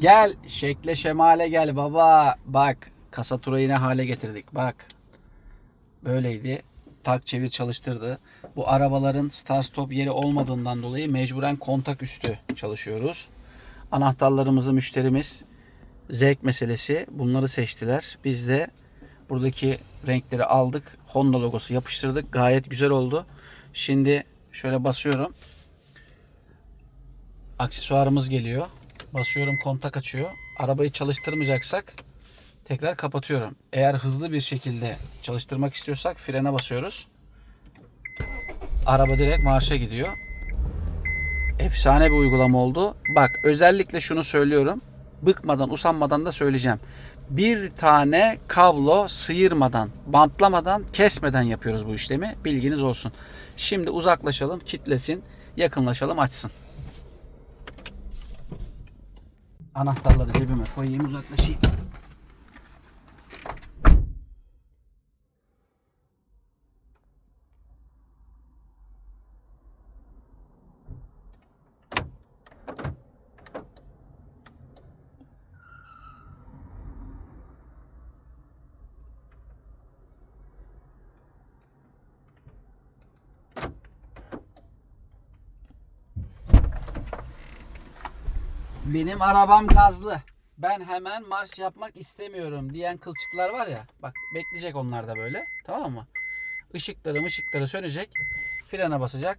Gel şekle şemale gel baba. Bak kasa turayı ne hale getirdik bak. Böyleydi. Tak çevir çalıştırdı. Bu arabaların start stop yeri olmadığından dolayı mecburen kontak üstü çalışıyoruz. Anahtarlarımızı müşterimiz zevk meselesi bunları seçtiler. Biz de buradaki renkleri aldık. Honda logosu yapıştırdık. Gayet güzel oldu. Şimdi şöyle basıyorum. Aksesuarımız geliyor. Basıyorum kontak açıyor. Arabayı çalıştırmayacaksak tekrar kapatıyorum. Eğer hızlı bir şekilde çalıştırmak istiyorsak frene basıyoruz. Araba direkt marşa gidiyor. Efsane bir uygulama oldu. Bak özellikle şunu söylüyorum. Bıkmadan, usanmadan da söyleyeceğim. Bir tane kablo sıyırmadan, bantlamadan, kesmeden yapıyoruz bu işlemi. Bilginiz olsun. Şimdi uzaklaşalım, kitlesin, yakınlaşalım, açsın. Anahtarları cebime koyayım, uzaklaşayım. Benim arabam gazlı. Ben hemen marş yapmak istemiyorum diyen kılçıklar var ya. Bak bekleyecek onlar da böyle. Tamam mı? Işıkları ışıkları sönecek. Frene basacak.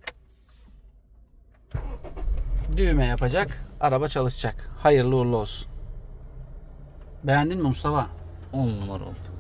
Düğme yapacak. Araba çalışacak. Hayırlı uğurlu olsun. Beğendin mi Mustafa? 10 numara oldu.